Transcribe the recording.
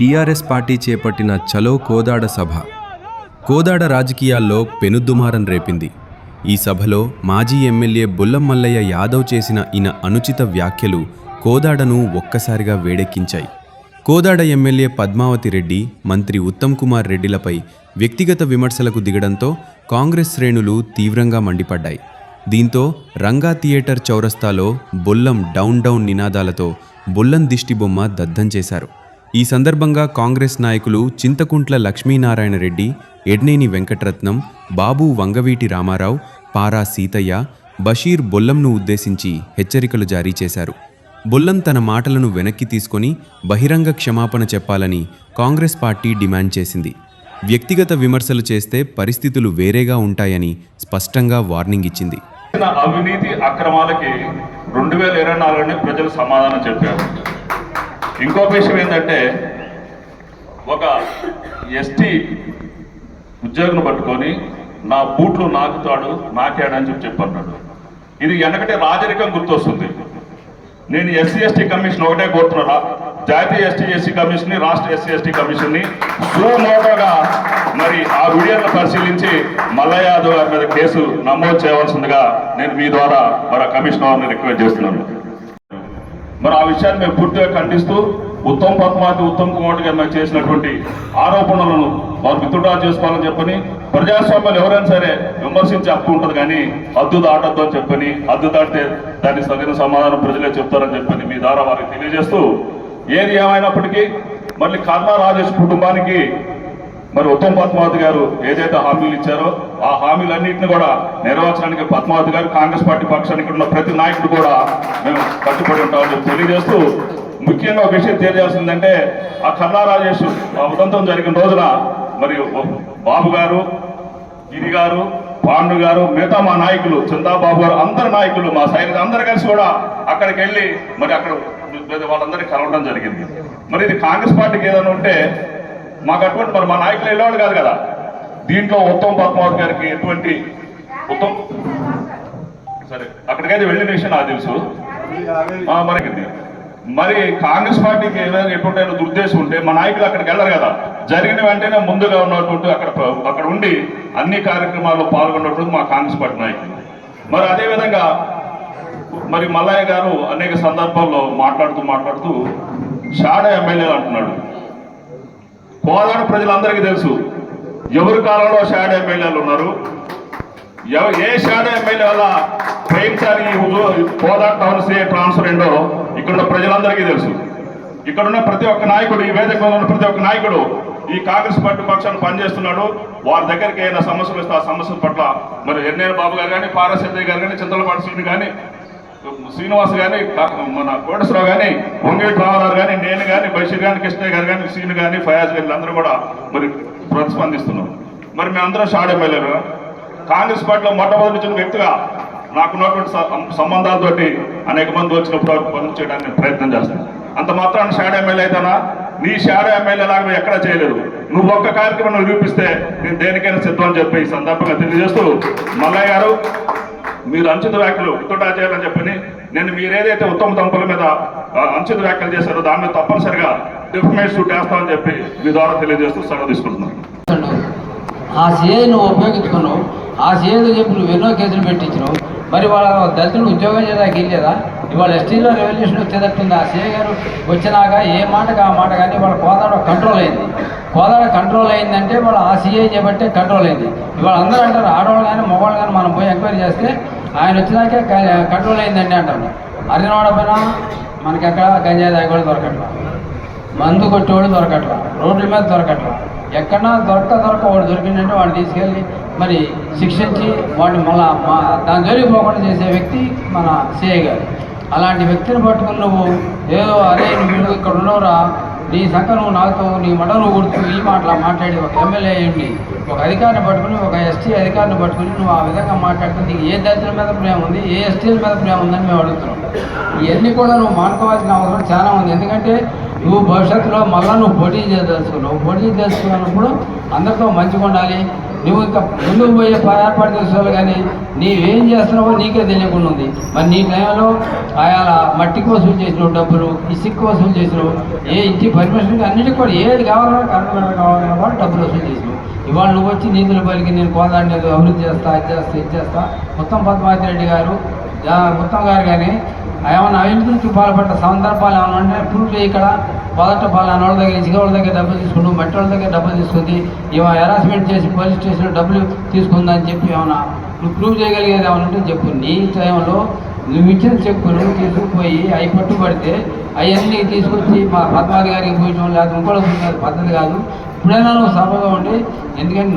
TRS party చేపట్టిన చలో కోదాడ సభ. కోదాడ రాజకీయాల్లో పెనుదుమారం రేపింది. ఈ సభలో మాజీ ఎమ్మెల్యే బుల్లం మల్లయ్య యాదవ్ చేసిన ఈయన అనుచిత వ్యాఖ్యలు కోదాడను ఒక్కసారిగా వేడెక్కించాయి. కోదాడ ఎమ్మెల్యే పద్మావతి రెడ్డి మంత్రి ఉత్తమ్ కుమార్ రెడ్డిలపై వ్యక్తిగత విమర్శలకు దిగడంతో కాంగ్రెస్ శ్రేణులు తీవ్రంగా మండిపడ్డాయి. దీంతో రంగా థియేటర్ చౌరస్తాలో బొల్లం డౌన్ డౌన్ నినాదాలతో బొల్లం దిష్టిబొమ్మ దద్దం చేశారు. ఈ సందర్భంగా కాంగ్రెస్ నాయకులు చింతకుంట్ల లక్ష్మీనారాయణ రెడ్డి ఎడ్నేని వెంకటరత్నం బాబు వంగవీటి రామారావు పారా సీతయ్య బషీర్ బొల్లంను ఉద్దేశించి హెచ్చరికలు జారీ చేశారు. బొల్లం తన మాటలను వెనక్కి తీసుకొని బహిరంగ క్షమాపణ చెప్పాలని కాంగ్రెస్ పార్టీ డిమాండ్ చేసింది. వ్యక్తిగత విమర్శలు చేస్తే పరిస్థితులు వేరేగా ఉంటాయని స్పష్టంగా వార్నింగ్ ఇచ్చింది. అవినీతి అక్రమాలకి రెండు వేల ఇరవై నాలుగులోనే ప్రజలు సమాధానం చెప్పారు. ఇంకో విషయం ఏంటంటే ఒక ఎస్టీ ఉద్యోగిని పట్టుకొని నా బూట్లు నాకుతాడు నాకాడని చెప్పి చెప్పన్నాడు. ఇది వెనకటే రాజరికం గుర్తొస్తుంది. నేను ఎస్సీ ఎస్టీ కమిషన్ ఒకటే కోరుతున్నా జాతీయ ఎస్టీ ఎస్సీ కమిషన్ని రాష్ట్ర ఎస్సీ ఎస్టీ కమిషన్ని సుమోటోగా మరి ఆ వీడియోను పరిశీలించి మల్లయ్య గారి మీద కేసు నమోదు చేయవలసిందిగా నేను మీ ద్వారా మరి కమిషనర్ని కమిషన్ రిక్వెస్ట్ చేస్తున్నాను. మరి ఆ విషయాన్ని మేము పూర్తిగా ఖండిస్తూ ఉత్తమ్ పద్మావతి ఉత్తమ్ కుమార్ గారు మీద చేసినటువంటి ఆరోపణలను వారు విత్డ్రా చేసుకోవాలని చెప్పని ప్రజాస్వామ్యాలు ఎవరైనా సరే విమర్శించే హక్కు ఉంటుంది కానీ హద్దు దాటద్దు అని చెప్పని హద్దు దాటితే దాని సరైన సమాధానం ప్రజలే చెప్తారని చెప్పని మీ ద్వారా వారికి తెలియజేస్తూ ఏది ఏమైనప్పటికీ మళ్ళీ కర్ణా రాజేష్ కుటుంబానికి మరి ఉత్తమ్ పద్మావతి గారు ఏదైతే హామీలు ఇచ్చారో ఆ హామీలన్నింటిని కూడా నెరవేర్చడానికి పద్మావతి గారు కాంగ్రెస్ పార్టీ పక్షానికి ఉన్న ప్రతి నాయకుడు కూడా మేము కట్టుబడి ఉంటామని చెప్పి తెలియజేస్తూ ముఖ్యంగా ఒక విషయం తెలియాల్సిందంటే ఆ కన్నా రాజేష్ ఆ ఉదంతం జరిగిన రోజున మరి బాబు గారు గిరి గారు పాండు గారు మిగతా మా నాయకులు చందాబాబు గారు అందరు నాయకులు మా సైనిక అందరు కలిసి కూడా అక్కడికి వెళ్ళి మరి అక్కడ వాళ్ళందరినీ కలవడం జరిగింది. మరి ఇది కాంగ్రెస్ పార్టీకి ఏదైనా ఉంటే మాకు అటువంటి మరి మా నాయకులు వెళ్ళేవాళ్ళు కాదు కదా. దీంట్లో ఉత్తమ్ పద్మావతి గారికి ఎటువంటి ఉత్తమ్ సరే అక్కడికైతే వెళ్ళిన విషయం నాకు తెలుసు. మరి మరి కాంగ్రెస్ పార్టీకి ఏదైనా ఎటువంటి దుర్దేశం ఉంటే మా నాయకులు అక్కడికి వెళ్ళరు కదా. జరిగిన వెంటనే ముందుగా ఉన్నటువంటి అక్కడ అక్కడ ఉండి అన్ని కార్యక్రమాల్లో పాల్గొన్నటువంటి మా కాంగ్రెస్ పార్టీ నాయకులు. మరి అదేవిధంగా మరి మల్లయ్య గారు అనేక సందర్భాల్లో మాట్లాడుతూ మాట్లాడుతూ షాడ ఎమ్మెల్యేలు అంటున్నాడు. కోదాడ ప్రజలందరికీ తెలుసు. ఎవరి కాలంలో షాడ్ ఎమ్మెల్యేలు ఉన్నారు? ఎవ- ఏ షాడ్ ఎమ్మెల్యే వల్ల పోయినసారి హోదా టౌన్ సీ ట్రాన్స్ఫర్ ఏంటో ఇక్కడున్న ప్రజలందరికీ తెలుసు. ఇక్కడున్న ప్రతి ఒక్క నాయకుడు ఈ వేదిక ఉన్న ప్రతి ఒక్క నాయకుడు ఈ కాంగ్రెస్ పార్టీ పక్షాన్ని పనిచేస్తున్నాడు. వారి దగ్గరికి ఏదైనా సమస్యలు ఇస్తే ఆ సమస్యల పట్ల మరి ఎన్నేరు బాబు గారు కానీ పారసిద్ధయ్య గారు కానీ చింతలపాటి శ్రీని కానీ శ్రీనివాస్ కానీ మన కోటేశ్వరరావు కానీ వంగేటి రామారావు కానీ నేను కానీ బషీర్ కానీ కృష్ణయ్య గారు కానీ శ్రీను కానీ ఫయాజ్ గారు అందరూ కూడా మరి ప్రతిస్పందిస్తున్నాం మరి మేమందరం షాడ్ ఎమ్మెల్యేలు కాంగ్రెస్ పార్టీలో మొట్టమొదటి వచ్చిన వ్యక్తిగా నాకున్నటువంటి సంబంధాలతోటి అనేక మంది వచ్చినప్పుడు వారికి పనులు చేయడానికి ప్రయత్నం చేస్తాను. అంత మాత్రాన్ని షాడో ఎమ్మెల్యే అయితేనా? నీ షాడో ఎమ్మెల్యే లాగా నువ్వు ఎక్కడా చేయలేదు. నువ్వు ఒక్క కార్యక్రమం నిరూపిస్తే నేను దేనికైనా సిద్ధం అని చెప్పి ఈ సందర్భంగా తెలియజేస్తూ మల్లయ్య గారు మీరు అంచిత వ్యాఖ్యలు ఉత్తటా చేయాలని చెప్పని నేను మీరు ఏదైతే ఉత్తమ దంపల మీద ఆ, అంచిత వ్యాఖ్యలు చేశారో దాని మీద తప్పనిసరిగా డిఫర్మేట్ సూట్ వేస్తామని చెప్పి మీ ద్వారా తెలియజేస్తూ సెలవు తీసుకుంటున్నాను. ఆ సీఏ నువ్వు ఉపయోగించుకున్నావు. ఆ సీఏతో చెప్పి నువ్వు ఎన్నో కేసులు పెట్టించినావు. మరి వాళ్ళ దళితులు ఉద్యోగం చేయడానికి వెళ్ళేదా ఇవాళ ఎస్టీలో రెవల్యూషన్ వచ్చేటట్టుంది. ఆ సీఏ గారు వచ్చినాక ఏ మాటకు ఆ మాట కానీ వాళ్ళ కోదాడ కంట్రోల్ అయింది. కోదాడ కంట్రోల్ అయిందంటే వాళ్ళ ఆ సీఏ చేయబట్టే కంట్రోల్ అయింది. ఇవాళ అందరూ అంటారు ఆడవాళ్ళు కానీ మగవాళ్ళు కానీ మనం పోయి ఎంక్వైరీ చేస్తే ఆయన వచ్చినాకే కంట్రోల్ అయిందండి అంటాను అరినవాడ పైన మనకి ఎక్కడ గంజాయి దాగి కూడా దొరకట్లా. మందు కొట్టేవాడు దొరకట్లా. రోడ్ల మీద దొరకట్లా. ఎక్కడన్నా దొరక దొరక వాడు దొరికిందంటే వాడిని తీసుకెళ్ళి మరి శిక్షించి వాడిని మళ్ళా దాని జోలికి పోకుండా చేసే వ్యక్తి మన సిఐ గారు. అలాంటి వ్యక్తిని పట్టుకుని నువ్వు ఏదో అరే నువ్వు ఇక్కడ ఉన్నవరా నీ సంఖ నాతో నీ మడ గుర్తు ఈ మాటలా మాట్లాడి ఒక ఎమ్మెల్యే అయ్యండి. ఒక అధికారిని పట్టుకుని ఒక ఎస్టీ అధికారిని పట్టుకుని నువ్వు ఆ విధంగా మాట్లాడితే నీకు ఏ దళితుల మీద ప్రేమ ఉంది ఏ ఎస్టీల మీద ప్రేమ ఉందని మేము అడుగుతున్నాం. ఇవన్నీ కూడా నువ్వు మానుకోవాల్సిన అవసరం చాలా ఉంది. ఎందుకంటే నువ్వు భవిష్యత్తులో మళ్ళా నువ్వు పోటీ చేయదలుచుకున్నావు పోటీ చేసుకున్నప్పుడు అందరితో మంచిగా ఉండాలి. నువ్వు ఇంకా ముందుకు పోయే ఏర్పాటు చేసుకోవాలి కానీ నీవేం చేస్తున్నావో నీకే తెలియకుండా ఉంది. మరి నీ టైంలో ఆయా మట్టికి వసూలు చేసినావు డబ్బులు ఇసుక్కి వసూలు చేసినావు ఏ ఇంటి పర్మిషన్ అన్నిటికి కూడా ఏది కావాలన్నా కరెంట్ కావాలన్నా కూడా డబ్బులు వసూలు చేసినావు. ఇవాళ నువ్వు వచ్చి నిధులు పలికి నేను కోదాన్ని ఏదో అభివృద్ధి చేస్తా అది చేస్తా ఇది చేస్తా. మొత్తం పద్మావతి రెడ్డి గారు మొత్తం గారు కానీ ఏమన్నా అవినీతికి పాల్పడ్డ సందర్భాలు ఏమైనా ఉంటే ప్రూఫ్ ఇక్కడ? మొదట పలానా వాళ్ళ దగ్గర ఇసుక వాళ్ళ దగ్గర డబ్బులు తీసుకుంటూ మట్టి వాళ్ళ దగ్గర డబ్బులు తీసుకుంది. ఇవ హెరాస్మెంట్ చేసి పోలీస్ స్టేషన్లో డబ్బులు తీసుకుందని చెప్పి ఏమన్నా నువ్వు ప్రూవ్ చేయగలిగేది ఏమైనా ఉంటే చెప్పు. నీ టైంలో నువ్వు ఇచ్చిన చెక్కులు తీసుకుపోయి అవి పట్టుబడితే అవన్నీ తీసుకొచ్చి మా పద్మావతి గారికి పూజం లేదా ఇంకోటి పద్ధతి కాదు. ఇప్పుడైనా నువ్వు సభగా ఉండి ఎందుకంటే